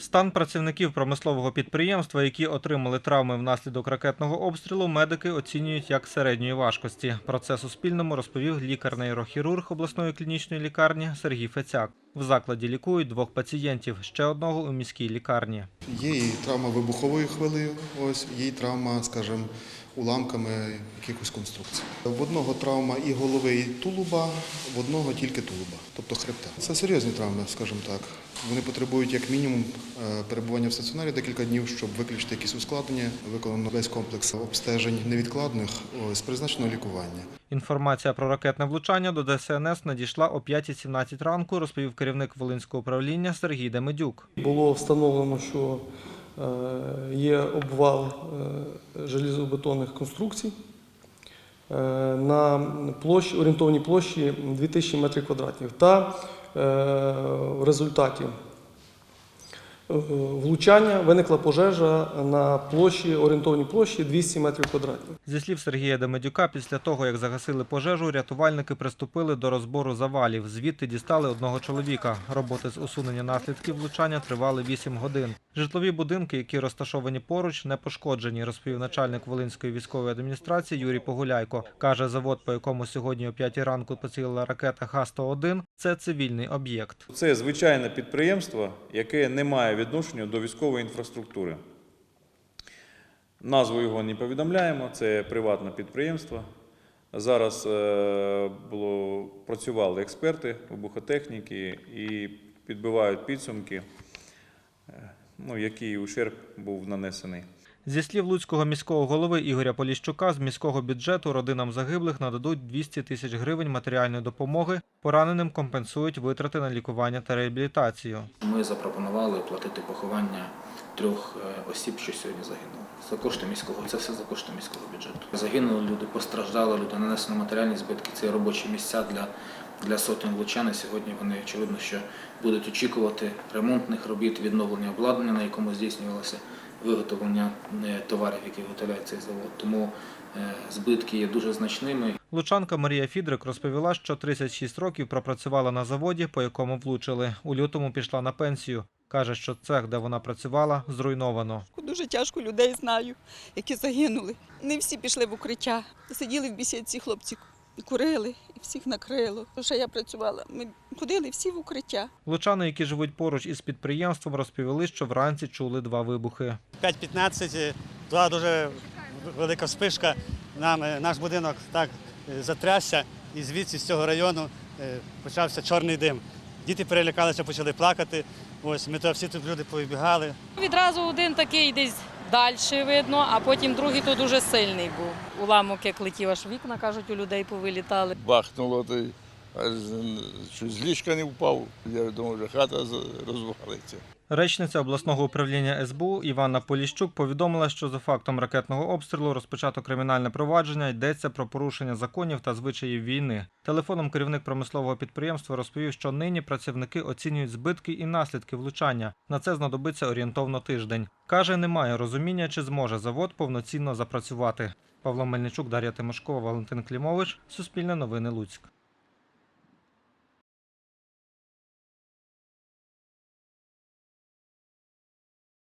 Стан працівників промислового підприємства, які отримали травми внаслідок ракетного обстрілу, медики оцінюють як середньої важкості. Про це Суспільному розповів лікар-нейрохірург обласної клінічної лікарні Сергій Фецяк. В закладі лікують двох пацієнтів, ще одного у міській лікарні. Є і травма вибуховою хвилею, ось є і травма, скажімо, уламками якихось конструкцій. В одного травма і голови, і тулуба, в одного тільки тулуба, тобто хребта. Це серйозні травми, скажімо так. Вони потребують як мінімум е, перебування в стаціонарі декілька днів, щоб виключити якісь ускладнення. Виконано весь комплекс обстежень невідкладних ось, призначено лікування. Інформація про ракетне влучання до ДСНС надійшла о 5.17 ранку, розповів керівник Волинського управління Сергій Демедюк. Було встановлено, що е, є обвал е, желізобетонних конструкцій е, на площі, орієнтовній площі 2000 метрів квадратних. Та е, в результаті е, влучання виникла пожежа на площі, орієнтовній площі 200 метрів квадратних. Зі слів Сергія Демедюка, після того, як загасили пожежу, рятувальники приступили до розбору завалів. Звідти дістали одного чоловіка. Роботи з усунення наслідків влучання тривали 8 годин. Житлові будинки, які розташовані поруч, не пошкоджені, розповів начальник Волинської військової адміністрації Юрій Погуляйко. Каже, завод, по якому сьогодні о 5 ранку поцілила ракета Х-101, це цивільний об'єкт. Це звичайне підприємство, яке не має відношення до військової інфраструктури. Назву його не повідомляємо, це приватне підприємство. Зараз е, було, працювали експерти, вибухотехніки і підбивають підсумки, е, ну, який ущерб був нанесений. Зі слів луцького міського голови Ігоря Поліщука, з міського бюджету родинам загиблих нададуть 200 тисяч гривень матеріальної допомоги. Пораненим компенсують витрати на лікування та реабілітацію. Ми запропонували оплатити поховання трьох е, осіб, що сьогодні загинули. За кошти міського, це все за кошти міського бюджету. Загинули люди, постраждали люди, нанесено матеріальні збитки. Це робочі місця для, для сотень лучан. І сьогодні вони очевидно, що будуть очікувати ремонтних робіт, відновлення обладнання, на якому здійснювалося виготовлення е, товарів, які виготовляє цей завод. Тому е, збитки є дуже значними. Лучанка Марія Фідрик розповіла, що 36 років пропрацювала на заводі, по якому влучили. У лютому пішла на пенсію. Каже, що цех, де вона працювала, зруйновано. Дуже тяжко людей знаю, які загинули. Не всі пішли в укриття. Сиділи в бесідці хлопці, курили і всіх накрило. Що я працювала, ми ходили всі в укриття. Лучани, які живуть поруч із підприємством, розповіли, що вранці чули два вибухи. 5.15, була дуже велика спишка. Нам е, наш будинок так е, затрясся, і звідси з цього району е, почався чорний дим. Діти перелякалися, почали плакати. Ось ми то всі тут люди повибігали. Відразу один такий десь далі видно, а потім другий то дуже сильний був. Уламок як летів, аж вікна, кажуть, у людей повилітали. бахнуло, щось з ліжка не впав. Я думав, що хата розвалиться. Речниця обласного управління СБУ Іванна Поліщук повідомила, що за фактом ракетного обстрілу розпочато кримінальне провадження йдеться про порушення законів та звичаїв війни. Телефоном керівник промислового підприємства розповів, що нині працівники оцінюють збитки і наслідки влучання. На це знадобиться орієнтовно тиждень. Каже, немає розуміння, чи зможе завод повноцінно запрацювати. Павло Мельничук, Дар'я Тимошкова, Валентин Клімович, Суспільне новини Луцьк.